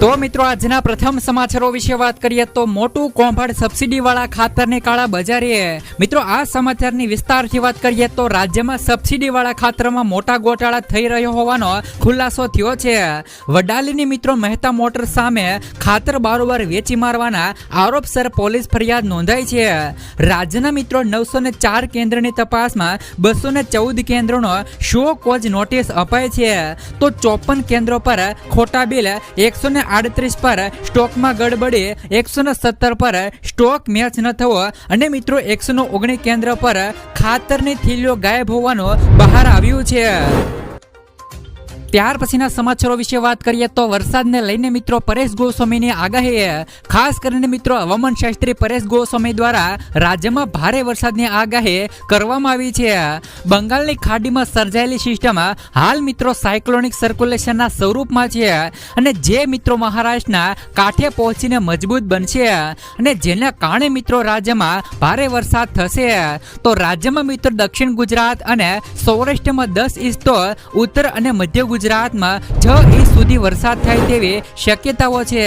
તો મિત્રો, આજના પ્રથમ સમાચારો વિશે વાત કરીએ તો મોટું કૌભાંડ સબસિડી વાળા ખાતરની કાળા બજારે. મિત્રો, આ સમાચારની વિસ્તારથી વાત કરીએ તો રાજ્યમાં સબસિડી વાળા ખાતરમાં મોટા ગોટાળા થઈ રહ્યો હોવાનો ખુલાસો થયો છે. વડાલીની મિત્રો મહેતા મોટર સામે ખાતર બારોબાર વેચી મારવાના આરોપસર પોલીસ ફરિયાદ નોંધાઈ છે. રાજ્યના મિત્રો, નવસો ને ચાર કેન્દ્રની તપાસમાં બસો ને ચૌદ કેન્દ્રોનો શો કોજ નોટિસ અપાય છે? તો ચોપન કેન્દ્રો પર ખોટા બિલ, એકસો ને આડત્રીસ પર સ્ટોકમાં ગડબડી એકસો સત્તર પર સ્ટોક મેચ ન થવો અને મિત્રો એકસો ઓગણીસ કેન્દ્ર પર ખાતરની થીલીઓ ગાયબ હોવાનું બહાર આવ્યું છે. ત્યાર પછીના સમાચારો વિશે વાત કરીએ તો વરસાદને લઈને મિત્રો પરેશ ગોસ્વામીની આગાહી ખાસ કરીને મિત્રો હવામાન શાસ્ત્રી પરેશ ગોસ્વામી દ્વારા રાજ્યમાં ભારે વરસાદની આગાહી કરવામાં આવી છે. બંગાળની ખાડીમાં સર્જાયેલી સિસ્ટમ હાલ મિત્રો સાયક્લોનિક સર્ક્યુલેશનના સ્વરૂપમાં છે અને જે મિત્રો મહારાષ્ટ્રના કાંઠે પહોંચીને મજબૂત બનશે અને જેના કારણે મિત્રો રાજ્યમાં ભારે વરસાદ થશે. તો રાજ્યમાં મિત્રો દક્ષિણ ગુજરાત અને સૌરાષ્ટ્રમાં દસ ઇંચ તો ઉત્તર અને મધ્ય ગુજરાતમાં છ ઇંચ સુધી વરસાદ થાય તેવી શક્યતાઓ છે.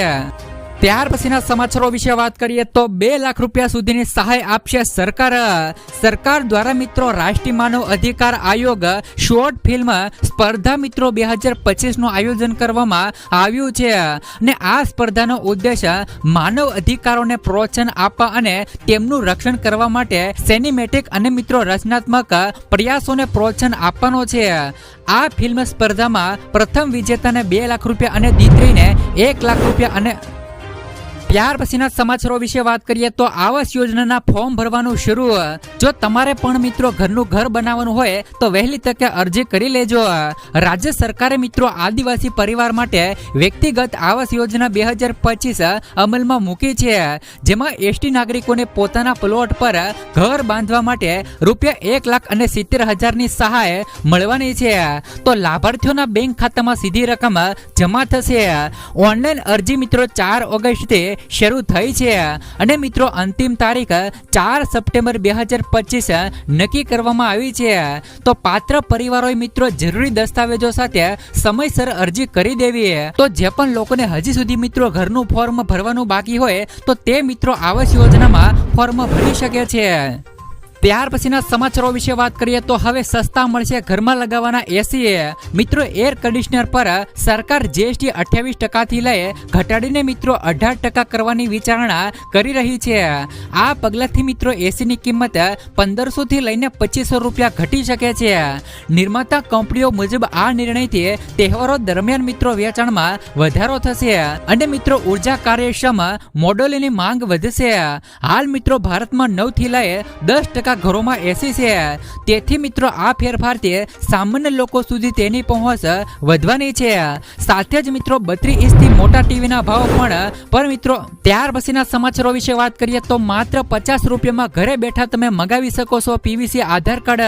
ત્યાર પછીના સમાચારો વિશે વાત કરીએ તો બે લાખ રૂપિયા સુધીની સહાય આપશે સરકાર. સરકાર દ્વારા મિત્રો રાષ્ટ્રીય માનવ અધિકાર આયોગ શોર્ટ ફિલ્મ સ્પર્ધા મિત્રો બે હજાર પચીસનું આયોજન કરવામાં આવ્યું છે અને આ સ્પર્ધાનો ઉદ્દેશ માનવ અધિકારોને પ્રોત્સાહન આપવા અને તેમનું રક્ષણ કરવા માટે સેનિમેટિક અને મિત્રો રચનાત્મક પ્રયાસોને પ્રોત્સાહન આપવાનો છે. આ ફિલ્મ સ્પર્ધામાં પ્રથમ વિજેતાને બે લાખ રૂપિયા અને દીકરીને એક લાખ રૂપિયા અને ત્યાર પછીના સમાચારો વિશે વાત કરીએ તો આવાસ યોજનાના ફોર્મ ભરવાનું શરૂ. જો તમારે પણ મિત્રો ઘરનું ઘર બનાવવાનું હોય, તો વહેલી તકે અરજી કરી લેજો. રાજ્ય સરકારે મિત્રો આદિવાસી પરિવાર માટે વ્યક્તિગત આવાસ યોજના બે હજાર પચીસ અમલમાં મૂકી છે, જેમાં એસટી નાગરિકોને પોતાના પ્લોટ પર ઘર બાંધવા માટે રૂપિયા એક લાખ અને સિત્તેર હજારની સહાય મળવાની છે. તો લાભાર્થીઓના બેંક ખાતામાં સીધી રકમ જમા થશે. ઓનલાઈન અરજી મિત્રો ચાર ઓગસ્ટથી શરૂ થઈ છે. અને મિત્રો, અંતિમ તારીખ ચાર સપ્ટેમ્બર બે હજાર પચીસ નક્કી કરવામાં આવી છે. તો પાત્ર પરિવારોએ મિત્રો જરૂરી દસ્તાવેજો સાથે સમયસર અરજી કરી દેવી. તો જે પણ લોકોને હજી સુધી મિત્રો ઘરનું ફોર્મ ભરવાનું બાકી હોય, તો તે મિત્રો આવાસ યોજનામાં ફોર્મ ભરી શકે છે. ત્યાર પછીના સમાચારો વિશે વાત કરીએ તો હવે સસ્તા મળશે ઘરમાં લગાવવાના એસી મિત્રો એર કન્ડિશનર પર સરકાર જીએસટી અઠ્યાવીસ ટકાથી લઈ ઘટાડીને મિત્રો અઢાર ટકા કરવાની વિચારણા કરી રહી છે. આ પગલાથી મિત્રો એસીની કિંમત પંદરસોથી લઈને પચીસો રૂપિયા ઘટી શકે છે. નિર્માતા કંપનીઓ મુજબ આ નિર્ણયથી તહેવારો દરમિયાન મિત્રો વેચાણમાં વધારો થશે અને મિત્રો ઊર્જા કાર્યક્ષમ મોડેલોની માંગ વધશે. હાલ મિત્રો ભારતમાં નવથી લઈ દસ ટકા ઘરોમાં એસી છે. તેથી મિત્રો, આ ફેરફારથી સામાન્ય લોકો સુધી તેની પહોંચ વધવાની છે. સાથે જ મિત્રો, બત્રીસ ઇંચથી મોટા ટીવીના ભાવ પણ પર મિત્રો, ત્યાર પછીના સમાચારો વિશે વાત કરીએ તો માત્ર પચાસ રૂપિયામાં ઘરે બેઠા તમે મગાવી શકો છો પીવીસી આધાર કાર્ડ.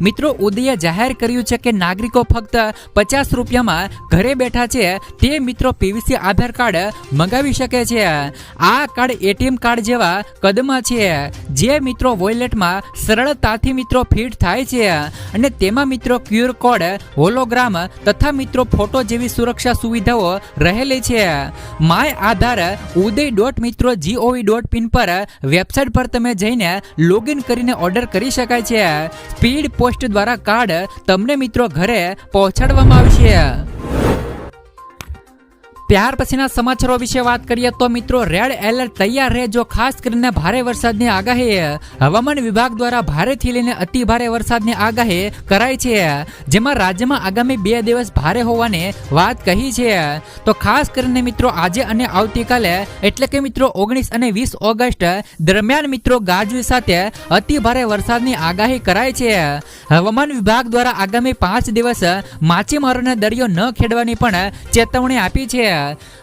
મિત્રો, ઉદયે જાહેર કર્યું છે કે નાગરિકો ફક્ત પચાસ રૂપિયામાં ઘરે બેઠા છે. તે મિત્રો પીવીસી આધાર કાર્ડ મંગાવી શકે છે. આ કાર્ડ એટીએમ કાર્ડ જેવા કદમાં છે. જે મિત્રો વોલેટમાં સરળતાથી મિત્રો ફિટ થાય છે. અને તેમાં મિત્રો ક્યુઆર કોડ, હોલોગ્રામ તથા મિત્રો ફોટો જેવી સુરક્ષા સુવિધાઓ રહેલી છે. માય આધાર ઉદય ડોટ મિત્રો જીઓવી ડોટ પિન પર વેબસાઇટ પર તમે જઈને લોગિન કરીને ઓર્ડર કરી શકાય છે. સ્પીડ પોસ્ટ દ્વારા કાર્ડ તમને મિત્રો ઘરે પહોંચાડવામાં આવશે. ત્યાર પછીના સમાચારો વિશે વાત કરીએ તો મિત્રો રેડ એલર્ટ તૈયાર રહેજો ખાસ કરીને ભારે વરસાદની આગાહી હવામાન વિભાગ દ્વારા ભારેથી લઈને અતિ ભારે વરસાદની આગાહી કરાઈ છે. જેમાં રાજ્યમાં આગામી બે દિવસ ભારે હોવાની વાત કહી છે. તો ખાસ કરીને મિત્રો આજે અને આવતીકાલે એટલે કે મિત્રો ઓગણીસ અને વીસ ઓગસ્ટ દરમિયાન મિત્રો ગાજવી સાથે અતિ ભારે વરસાદની આગાહી કરાઈ છે. હવામાન વિભાગ દ્વારા આગામી પાંચ દિવસ માછીમારોને દરિયો ન ખેડવાની પણ ચેતવણી આપી છે.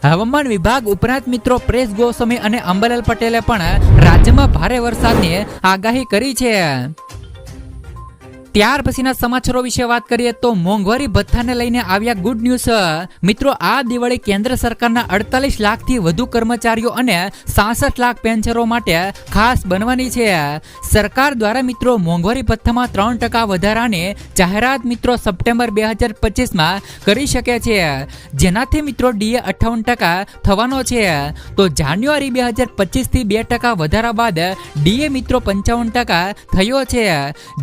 હવામાન વિભાગ, ઉપરાંત મિત્રો પ્રેસ ગોસ્વામી અને અંબાલાલ પટેલે પણ રાજ્યમાં ભારે વરસાદની આગાહી કરી છે. ત્યાર પછીના સમાચારો વિશે વાત કરીએ તો મોંઘવારી ભથ્થાને લઈને આવ્યા ગુડ ન્યૂઝ મિત્રો, આ દિવાળી કેન્દ્ર સરકારના અડતાલીસ લાખથી વધુ કર્મચારીઓ અને સાસઠ લાખ પેન્શરો માટે ખાસ બનવાની છે. સરકાર દ્વારા મિત્રો મોંઘવારી ભથ્થામાં ત્રણ ટકા વધારાની જાહેરાત મિત્રો સપ્ટેમ્બર બે હજાર પચીસમાં કરી શકે છે. જેનાથી મિત્રો ડીએ અઠ્ઠાવન ટકા થવાનો છે. તો જાન્યુઆરી બે હજાર પચીસથી બે ટકા વધારા બાદ ડીએ મિત્રો પંચાવન ટકા થયો છે.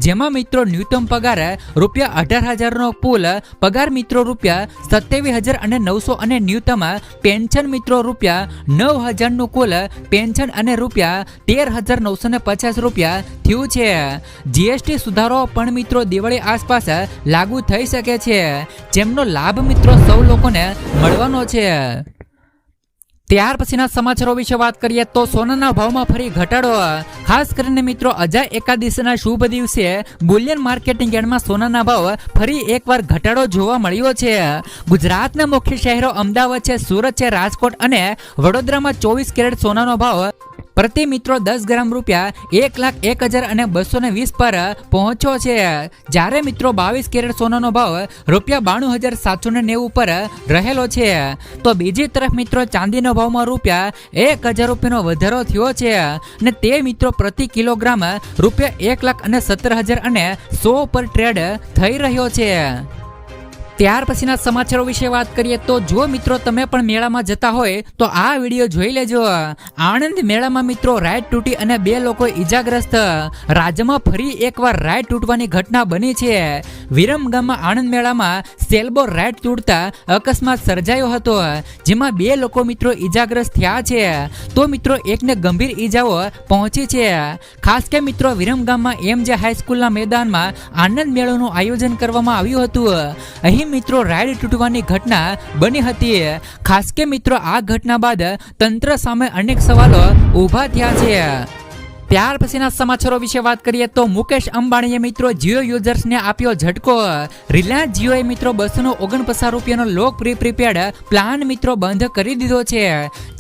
જેમાં મિત્રો ન્યૂનતમ પગાર રૂપિયા અઢાર હજારનો પુલ પગાર મિત્રો રૂપિયા સત્યાવીસ હજાર અને નવસો અને ન્યૂનતમ પેન્શન મિત્રો રૂપિયા નવ હજારનું કુલ પેન્શન અને રૂપિયા તેર હજાર નવસો ને પચાસ રૂપિયા થયું છે. જીએસટી સુધારો પણ મિત્રો દિવાળી આસપાસ લાગુ થઈ શકે છે. જેમનો લાભ મિત્રો સૌ લોકોને મળવાનો છે. ત્યાર પછીના સમાચારો વિશે વાત કરીએ તો સોનાના ભાવમાં ફરી ઘટાડો. ખાસ કરીને મિત્રો અજા એકાદશીના શુભ દિવસે બુલિયન માર્કેટિંગ યાર્ડમાં સોનાના ભાવ ફરી એકવાર ઘટાડો જોવા મળ્યો છે. ગુજરાતના મુખ્ય શહેરો અમદાવાદ છે, સુરત છે, રાજકોટ અને વડોદરામાં ચોવીસ કેરેટ સોનાનો ભાવ પ્રતિ મિત્રો દસ ગ્રામ રૂપિયા એક લાખ એક હજાર અને બસો ને વીસ પર પહોંચ્યો છે. જ્યારે મિત્રો બાવીસ કેરેટ સોનાનો ભાવ રૂપિયા બાણું હજાર સાતસો ને નેવું પર રહેલો છે. તો બીજી તરફ મિત્રો ચાંદીનો ભાવમાં રૂપિયા એક હજાર રૂપિયાનો વધારો થયો છે અને તે મિત્રો પ્રતિ કિલોગ્રામ રૂપિયા એક લાખ અને સત્તર હજાર અને સો પર ટ્રેડ થઈ રહ્યો છે. ત્યાર પછીના સમાચારો વિશે વાત કરીએ તો જો મિત્રો તમે પણ મેળામાં જતા હોય, તો આ વીડિયો જોઈ લેજો. આણંદ મેળામાં મિત્રો રાઈડ તૂટી અને બે લોકો ઈજાગ્રસ્ત. રાજ્યમાં ફરી એકવાર રાઈડ તૂટવાની ઘટના બની છે. વિરમ ગામમાં આણંદ મેળામાં સેલ્બો રાઈડ તૂટતા અકસ્માત સર્જાયો હતો, જેમાં બે લોકો મિત્રો ઈજાગ્રસ્ત થયા છે. તો મિત્રો એકને ગંભીર ઈજાઓ પહોંચી છે. ખાસ કે મિત્રો વિરમ ગામમાં એમ જે હાઈસ્કૂલના મેદાનમાં આનંદ મેળાનું આયોજન કરવામાં આવ્યું હતું. અહીં મિત્રો રાઈડ તૂટવાની ઘટના બની હતી? ખાસ કે મિત્રો આ ઘટના બાદ તંત્ર સામે અનેક સવાલો ઊભા થયા છે. ત્યાર પછીના સમાચારો વિશે વાત કરીએ તો મુકેશ અંબાણીએ મિત્રો જીઓ યુઝર્સને આપ્યો ઝટકો. રિલાયન્સ જીઓએ મિત્રો બસોનો ઓગણપચાસ રૂપિયાનો લોક પ્રી પ્રીપેડ પ્લાન મિત્રો બંધ કરી દીધો છે.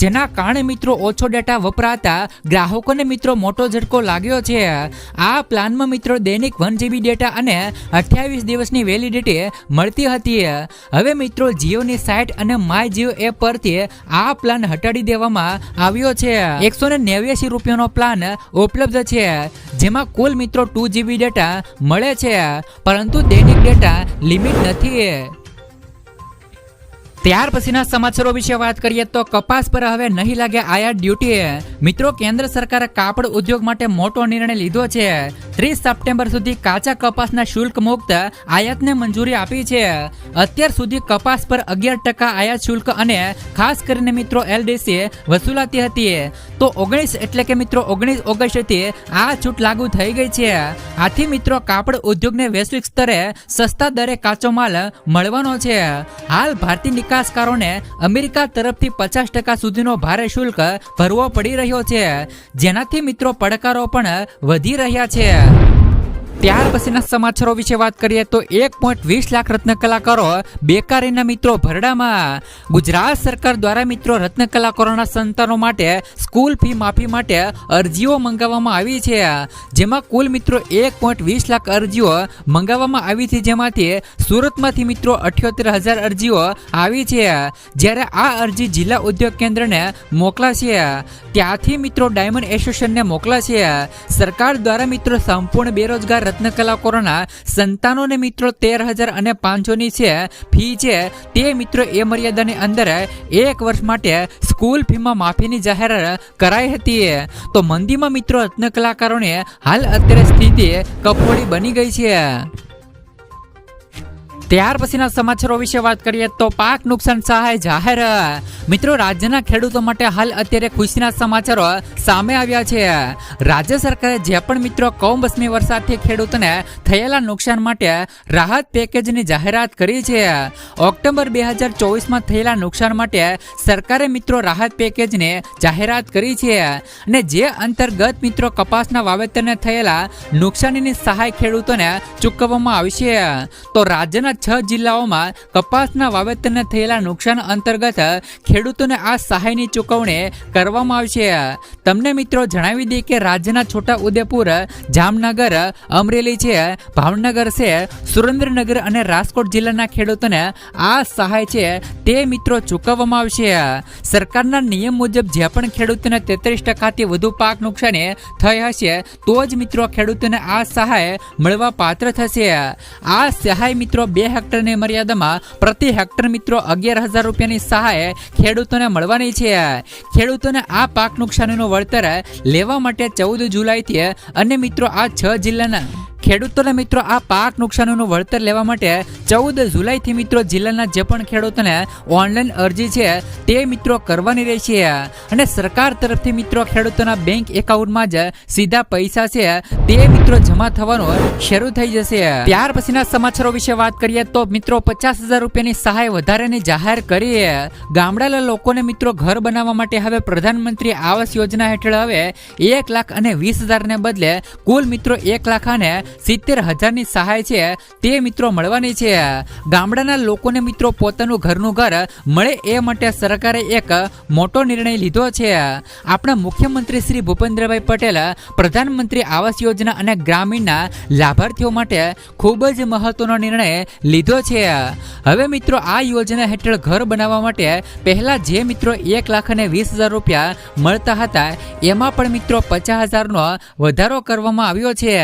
જેના કારણે મિત્રો ઓછો ડેટા વપરાતા ગ્રાહકોને મિત્રો મોટો ઝટકો લાગ્યો છે. આ પ્લાનમાં મિત્રો દૈનિક વન જીબી ડેટા અને અઠ્યાવીસ દિવસની વેલિડિટી મળતી હતી. હવે મિત્રો જીઓની સાઇટ અને માય જીઓ એપ પરથી આ પ્લાન હટાડી દેવામાં આવ્યો છે. એકસો ને નેવ્યાસી રૂપિયાનો પ્લાન ઉપલબ્ધ છે. જેમાં કુલ મિત્રો ટુ જીબી ડેટા મળે છે. પરંતુ દૈનિક ડેટા લિમિટ નથી. ત્યાર પછીના સમાચારો વિશે વાત કરીએ તો કપાસ પર હવે નહીં લાગે આયાત ડ્યુટી. મિત્રો, કેન્દ્ર સરકારે કાપડ ઉદ્યોગ માટે મોટો નિર્ણય લીધો છે. ત્રીસ સપ્ટેમ્બર સુધી કાચા કપાસના શુલ્ક મુક્ત આયાતને મંજૂરી આપી છે. અત્યાર સુધી કપાસ પર અગિયાર ટકા આયાત શુલ્ક અને ખાસ કરીને મિત્રો એલડીસી વસૂલાતી હતી. તો ઓગણીસ એટલે કે મિત્રો ઓગણીસ ઓગસ્ટથી આ છૂટ લાગુ થઈ ગઈ છે. આથી મિત્રો, કાપડ ઉદ્યોગને વૈશ્વિક સ્તરે સસ્તા દરે કાચો માલ મળવાનો છે. હાલ ભારતીય નિકાસકારોને અમેરિકા તરફથી પચાસ ટકા સુધીનો ભારે શુલ્ક ભરવો પડી રહ્યો છે. જેનાથી મિત્રો પડકારો પણ વધી રહ્યા છે. ત્યાર પછીના સમાચારો વિશે વાત કરીએ તો એક પોઈન્ટ વીસ લાખ રત્ન કલાકારો બેકારીના મિત્રો ભરડામાં. ગુજરાત સરકાર દ્વારા મિત્રો રત્ન કલાકારોના સંતાનો માટે સ્કૂલ ફી માફી માટે અરજીઓ મંગાવવામાં આવી છે. જેમાં કુલ મિત્રો એક પોઈન્ટ વીસ લાખ અરજીઓ મંગાવવામાં આવી છે. જેમાંથી સુરતમાંથી મિત્રો અઠ્યોતેર હજાર અરજીઓ આવી છે. જ્યારે આ અરજી જિલ્લા ઉદ્યોગ કેન્દ્રને મોકલાશે. ત્યાંથી મિત્રો ડાયમંડ એસોસિએશનને મોકલાશે. સરકાર દ્વારા મિત્રો સંપૂર્ણ બેરોજગાર રત્ન કલાકારોના સંતાનોને મિત્રો તેર હજાર અને પાંચસોની છે ફી છે. તે મિત્રો એ મર્યાદાની અંદર એક વર્ષ માટે સ્કૂલ ફીમાં માફીની જાહેરાત કરાઈ હતી. તો મંદીમાં મિત્રો રત્ન કલાકારોને હાલ અત્યારે સ્થિતિ કફોડી બની ગઈ છે. ત્યાર પછીના સમાચારો વિશે વાત કરીએ તો પાક નુકસાન સહાય જાહેર. મિત્રો, રાજ્યના ખેડૂતો માટે હાલ અત્યારે ખુશીના સમાચારો સામે આવ્યા છે. રાજ્ય સરકારે જે પણ મિત્રો કમોસમી વરસાદથી ખેડૂતોને થયેલા નુકસાન માટે રાહત પેકેજની જાહેરાત કરી છે. ઓક્ટોબર બે હજાર ચોવીસમાં થયેલા નુકસાન માટે સરકારે મિત્રો રાહત પેકેજની જાહેરાત કરી છે અને જે અંતર્ગત મિત્રો કપાસના વાવેતરને થયેલા નુકસાનીની સહાય ખેડૂતોને ચૂકવવામાં આવશે તો રાજ્યના છ જિલ્લાઓમાં કપાસના વાવેતરને થયેલા નુકસાન અંતર્ગત ખેડૂતોને આ સહાયની ચૂકવણી કરવામાં આવશે. તમને મિત્રો જણાવી દઈએ કે રાજ્યના છોટા ઉદેપુર, જામનગર, અમરેલી છે, ભાવનગર છે, સુરેન્દ્રનગર અને રાજકોટ જિલ્લાના ખેડૂતોને આ સહાય છે તે મિત્રો ચૂકવવામાં આવશે. સરકારના નિયમ મુજબ જે પણ ખેડૂતોને તેત્રીસ ટકાથી વધુ પાક નુકસાને થઈ હશે, તો જ મિત્રો ખેડૂતોને આ સહાય મળવા પાત્ર થશે. આ સહાય મિત્રો બે હેક્ટરની મર્યાદામાં પ્રતિ હેક્ટર મિત્રો અગિયાર હજાર રૂપિયાની સહાય ખેડૂતોને મળવાની છે. ખેડૂતોને આ પાક નુકસાનીનું વળતર લેવા માટે ચૌદ જુલાઈથી અને મિત્રો આ છ જિલ્લાના ખેડૂતોને મિત્રો આ પાક નુકસાનીનું વળતર લેવા માટે ચૌદ જુલાઈથી મિત્રો જિલ્લાના જે પણ ખેડૂતોને ઓનલાઈન અરજી છે તે મિત્રો કરવાની રહેશે. અને સરકાર તરફથી મિત્રો ખેડૂતોના બેંક એકાઉન્ટમાં જ સીધા પૈસા છે તે મિત્રો જમા થવાનું શરૂ થઈ જશે. ત્યાર પછીના સમાચારો વિશે વાત કરીએ તો મિત્રો પચાસ હજાર રૂપિયાની સહાય વધારેની જાહેર કરી. ગામડાના લોકોને મિત્રો ઘર બનાવવા માટે હવે પ્રધાનમંત્રી આવાસ યોજના હેઠળ હવે એક લાખ અને વીસ હજારને બદલે કુલ મિત્રો એક લાખ અને સિત્તેર હજારની સહાય છે તે મિત્રો મળવાની છે. ગામડાના લોકોને મિત્રો પોતાનું ઘરનું ઘર મળે એ માટે સરકારે એક મોટો નિર્ણય લીધો છે. આપણા મુખ્યમંત્રી શ્રી ભૂપેન્દ્રભાઈ પટેલ પ્રધાનમંત્રી આવાસ યોજના અને ગ્રામીણના લાભાર્થીઓ માટે ખૂબ જ મહત્વનો નિર્ણય લીધો છે. હવે મિત્રો આ યોજના હેઠળ ઘર બનાવવા માટે પહેલા જે મિત્રો એક લાખ અને વીસ હજાર રૂપિયા મળતા હતા, એમાં પણ મિત્રો પચાસ હજારનો વધારો કરવામાં આવ્યો છે.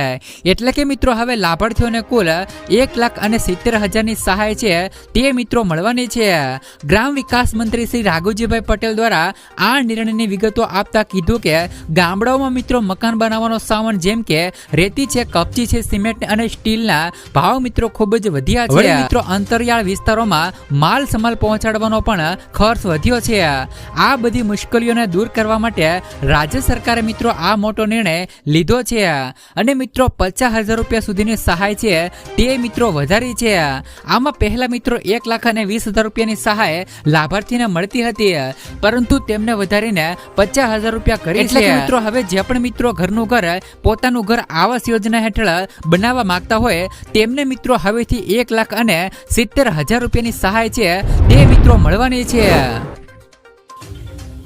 એટલે કે મિત્રો હવે લાભાર્થીઓને કુલ એક લાખ અને સિત્તેર હજારની સહાય છે તે મિત્રો મળવાની છે. ગ્રામ વિકાસ મંત્રી શ્રી રાઘુજીભાઈ પટેલ દ્વારા આ નિર્ણયની વિગતો આપતા કીધું કે ગામડાઓમાં મિત્રો મકાન બનાવવાનો સામાન જેમ કે રેતી છે કપચી છે સિમેન્ટ અને સ્ટીલના ભાવ મિત્રો ખૂબ જ વધ્યા છે. મિત્રો અંતરિયાળ વિસ્તારોમાં માલ સમાલ પહોંચાડવાનો પણ ખર્ચ વધ્યો છે. આ બધી મુશ્કેલીઓને દૂર કરવા માટે રાજ્ય સરકારે મિત્રો આ મોટો નિર્ણય લીધો છે. અને મિત્રો પચાસ હજાર રૂપિયા સુધીની સહાય છે તે મિત્રો વધારી છે. આમાં પહેલા મિત્રો એક લાખ અને વીસ હજાર રૂપિયાની સહાય લાભાર્થીને મળતી હતી પરંતુ તેમને વધારીને પચાસ હજાર રૂપિયા કરી છે. મિત્રો હવે જે પણ મિત્રો ઘરનું ઘર પોતાનું ઘર આવાસ યોજના હેઠળ બનાવવા માંગતા હોય તેમને મિત્રો હવેથી એક લાખ અને સિત્તેર હજાર રૂપિયાની સહાય છે તે મિત્રો મળવાની છે.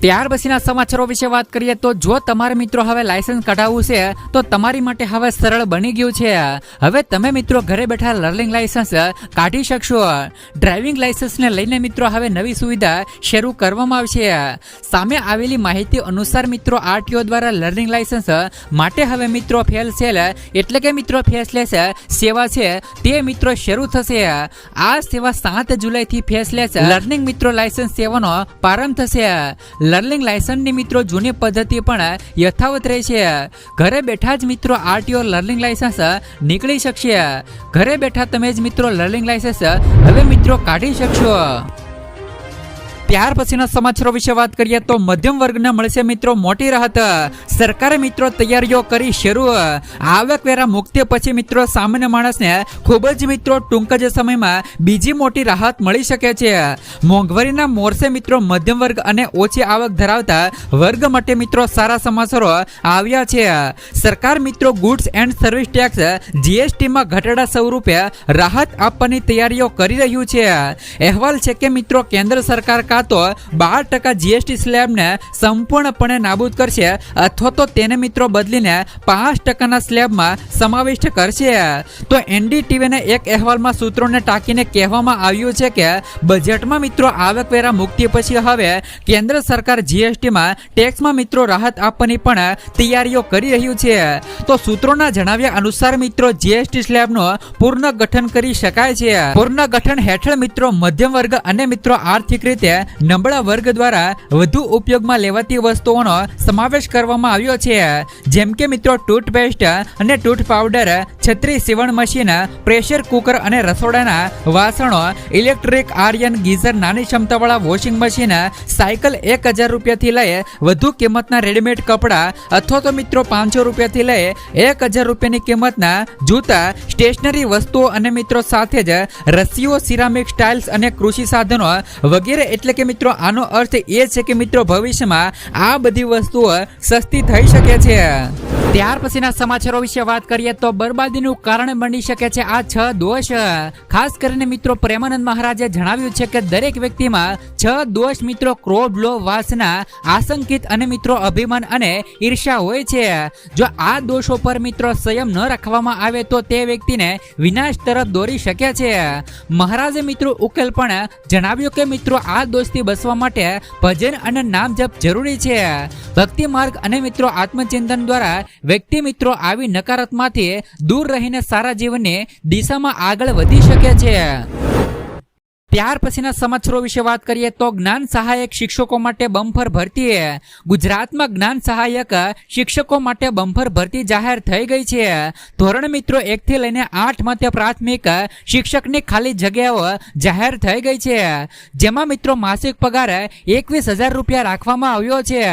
ત્યાર પછીના સમાચારો વિશે વાત કરીએ તો જો તમારે મિત્રો હવે લાયસન્સ કઢાવવું છે, તો તમારી માટે હવે સરળ બની ગયું છે. હવે તમે મિત્રો ઘરે બેઠા લર્નિંગ લાયસન્સ કાઢી શકશો. ડ્રાઇવિંગ લાયસન્સને લઈને મિત્રો હવે નવી સુવિધા શરૂ કરવામાં આવશે. સામે આવેલી માહિતી અનુસાર મિત્રો આરટીઓ દ્વારા લર્નિંગ લાયસન્સ માટે હવે મિત્રો ફેલ સેલ એટલે કે મિત્રો ફેસલેસ સેવા છે, તે મિત્રો શરૂ થશે. આ સેવા સાત જુલાઈથી ફેસલેસ લર્નિંગ મિત્રો લાયસન્સ સેવાનો પ્રારંભ થશે. લર્નિંગ લાયસન્સની મિત્રો જૂની પદ્ધતિ પણ યથાવત રહેશે. ઘરે બેઠા જ મિત્રો આરટીઓ લર્નિંગ લાયસન્સ નીકળી શકશે. ઘરે બેઠા તમે જ મિત્રો લર્નિંગ લાયસન્સ હવે મિત્રો કાઢી શકશો. ત્યાર પછીના સમાચારો વિશે વાત કરીએ તો મધ્યમ વર્ગને મળશે મિત્રો મોટી રાહત. સરકારે મિત્રો તૈયારીઓ કરી શરૂ. આવકવેરા મુક્તિ પછી મિત્રો સામાન્ય માણસને ખૂબ જ મિત્રો ટૂંક જ સમયમાં બીજી મોટી રાહત મળી શકે છે. મોંઘવારીના મોરસે મિત્રો મધ્યમ વર્ગ અને ઓછી આવક ધરાવતા વર્ગ માટે મિત્રો સારા સમાચારો આવ્યા છે. સરકાર મિત્રો ગુડ્સ એન્ડ સર્વિસ ટેક્સ જીએસટીમાં ઘટાડા સ્વરૂપે રાહત આપવાની તૈયારીઓ કરી રહ્યું છે. અહેવાલ છે કે મિત્રો કેન્દ્ર સરકાર કાં તો બાર ટકા જીએસટી સ્લેબને સંપૂર્ણપણે નાબૂદ કરશે, અથવા તો તેને મિત્રો બદલીને પાંચ ટકાના સ્લેબમાં સમાવિષ્ટ કરશે. તો એનડીટીવીના એક અહેવાલમાં સૂત્રોને ટાંકીને કહેવામાં આવ્યું છે કે, બજેટમાં મિત્રો આવકવેરા મુક્તિ પછી હવે કેન્દ્ર સરકાર જીએસટીમાં ટેક્સમાં મિત્રો રાહત આપવાની પણ તૈયારીઓ કરી રહ્યું છે. તો સૂત્રોના જણાવ્યા અનુસાર મિત્રો જીએસટી સ્લેબનું પૂર્ણ ગઠન કરી શકાય છે. પૂર્ણ ગઠન હેઠળ મિત્રો મધ્યમ વર્ગ અને મિત્રો આર્થિક રીતે નબળા વર્ગ દ્વારા વધુ ઉપયોગમાં લેવાતી વસ્તુઓનો સમાવેશ કરવામાં આવ્યો છે. જેમ કે મિત્રો, ટૂથપેસ્ટ અને ટૂથ પાવડર, છત્રી સીવણ મશીન, પ્રેશર કુકર અને રસોડાના વાસણો, ઇલેક્ટ્રિક આર્યન ગીઝર, નાની ક્ષમતાવાળા વોશિંગ મશીન, સાયકલ એક હજાર રૂપિયાથી લઈ વધુ કિંમતના રેડીમેડ કપડાં અથવા તો મિત્રો, પાંચસો રૂપિયાથી લઈ એક હજાર રૂપિયાની કિંમતના જૂતા, સ્ટેશનરી વસ્તુઓ અને મિત્રો, સાથે જ રસીઓ, સિરામિક સ્ટાઇલ્સ અને કૃષિ સાધનો વગેરે એટલે કે મિત્રો, આનો અર્થ એ છે કે મિત્રો, ભવિષ્યમાં આ બધી વસ્તુઓ સસ્તી થઈ શકે છે. ત્યાર પછીના સમાચારો વિશે વાત કરીએ તો બરબાદીનું કારણ બની શકે છે આ છ દોષ. ખાસ કરીને મિત્રો, પ્રેમાનંદ મહારાજે જણાવ્યું છે કે દરેક વ્યક્તિમાં છ દોષ મિત્રો, ક્રોધ લો વાસના, આશંકિત અને મિત્રો, અભિમાન અને ઈર્ષા હોય છે. જો આ દોષો પર મિત્રો સંયમ ન રાખવામાં આવે તો તે વ્યક્તિને વિનાશ તરફ દોરી શકે છે. મહારાજે મિત્રો ઉકેલ પણ જણાવ્યું કે મિત્રો, આ દોષથી બચવા માટે ભજન અને નામ જપ જરૂરી છે. ભક્તિ માર્ગ અને મિત્રો આત્મચિંતન દ્વારા વ્યક્તિ મિત્રો આવી નકારાત્મકથી દૂર રહીને સારા જીવનની દિશામાં આગળ વધી શકે છે. ત્યાર પછીના સમાચારો વિશે વાત કરીએ તો જ્ઞાન સહાયક શિક્ષકો માટે બમ્ફર ભરતી ગુજરાતમાં જ્ઞાન સહાયક શિક્ષકો માટે બમ્ફર ભરતી જાહેર થઈ ગઈ છે. ધોરણ મિત્રો એકથી લઈને આઠ મધ્ય પ્રાથમિક શિક્ષકની ખાલી જગ્યાઓ જાહેર થઈ ગઈ છે. જેમાં મિત્રો માસિક પગાર એકવીસ હજાર રૂપિયા રાખવામાં આવ્યો છે.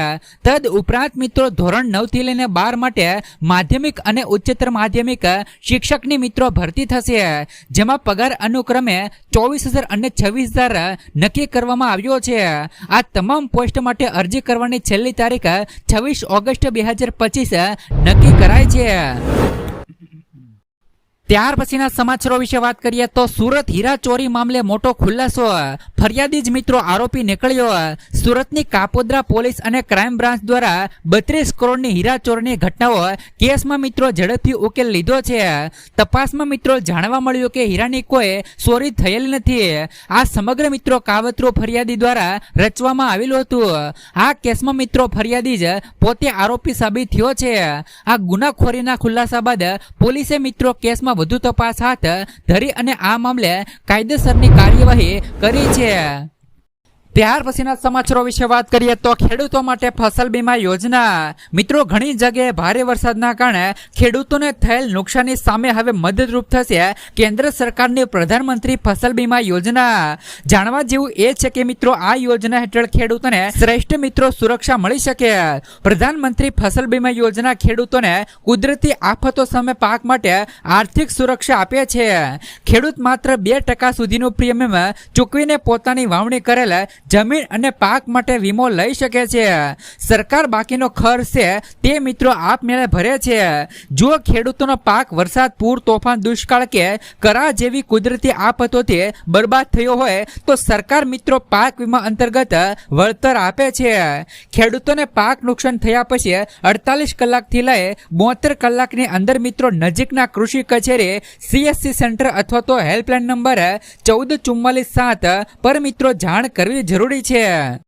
તદ ઉપરાંત મિત્રો ધોરણ નવથી લઈને બાર માટે માધ્યમિક અને ઉચ્ચતર માધ્યમિક શિક્ષકની મિત્રો ભરતી થશે. જેમાં પગાર અનુક્રમે ચોવીસ હજાર અને છવ્વીસ દ્વારા નક્કી કરવામાં આવ્યો છે. આ તમામ પોસ્ટ માટે અરજી કરવાની છેલ્લી તારીખ છવ્વીસ ઓગસ્ટ બે હજાર પચીસ નક્કી કરાય છે. ત્યાર પછીના સમાચારો વિશે વાત કરીએ તો સુરત હીરા ચોરી મામલે મોટો ખુલાસો. ફરિયાદી જ મિત્રો આરોપી નીકળ્યો. સુરતની કાપોદ્રા પોલીસ અને ક્રાઇમ બ્રાન્ચ દ્વારા બત્રીસ કરોડની હીરા ચોરીની ઘટનાઓ કેસમાં મિત્રો ઝડપથી ઉકેલ લીધો છે. તપાસમાં મિત્રો જાણવા મળ્યું કે હીરાની કોઈ ચોરી થયેલ નથી. આ સમગ્ર મિત્રો કાવતરો ફરિયાદી દ્વારા રચવામાં આવેલું હતું. આ કેસમાં મિત્રો ફરિયાદી જ પોતે આરોપી સાબિત થયો છે. આ ગુનાખોરીના ખુલાસા બાદ પોલીસે મિત્રો કેસમાં વધુ તપાસ હાથ ધરી અને આ મામલે કાયદેસરની કાર્યવાહી કરી છે. ત્યાર પછીના સમાચારો વિશે વાત કરીએ તો ખેડૂતો માટે ફસલ બીમા યોજના. મિત્રો, ઘણી જગ્યાએ ભારે વરસાદના કારણે ખેડૂતોને થયેલ નુકસાની સામે હવે મદદરૂપ થશે કેન્દ્ર સરકારની પ્રધાનમંત્રી ફસલ બીમા યોજના. જાણવા જેવું એ છે કે મિત્રો, આ યોજના હેઠળ ખેડૂતોને શ્રેષ્ઠ મિત્રો સુરક્ષા મળી શકે. પ્રધાનમંત્રી ફસલ બીમા યોજના ખેડૂતોને કુદરતી આફતો સામે પાક માટે આર્થિક સુરક્ષા આપે છે. ખેડૂત માત્ર બે ટકા સુધીનું પ્રીમિયમ ચૂકવીને પોતાની વાવણી કરેલ જમીન અને પાક માટે વીમો લઈ શકે છે. સરકાર બાકીનો ખર્ચ છે તે મિત્રો આપમેળે ભરે છે. જો ખેડૂતોનો પાક વરસાદ, પૂર, તોફાન, દુષ્કાળ કે કરા જેવી કુદરતી આફતોથી બરબાદ થયો હોય તો સરકાર મિત્રો પાક વીમા અંતર્ગત વળતર આપે છે. ખેડૂતોને પાક નુકસાન થયા પછી અડતાલીસ કલાકથી લઈ બોતેર કલાકની અંદર મિત્રો નજીકના કૃષિ કચેરી સીએસસી સેન્ટર અથવા તો હેલ્પલાઇન નંબર ચૌદ ચુમ્માલીસ સાત પર મિત્રો જાણ કરવી જરૂરી છે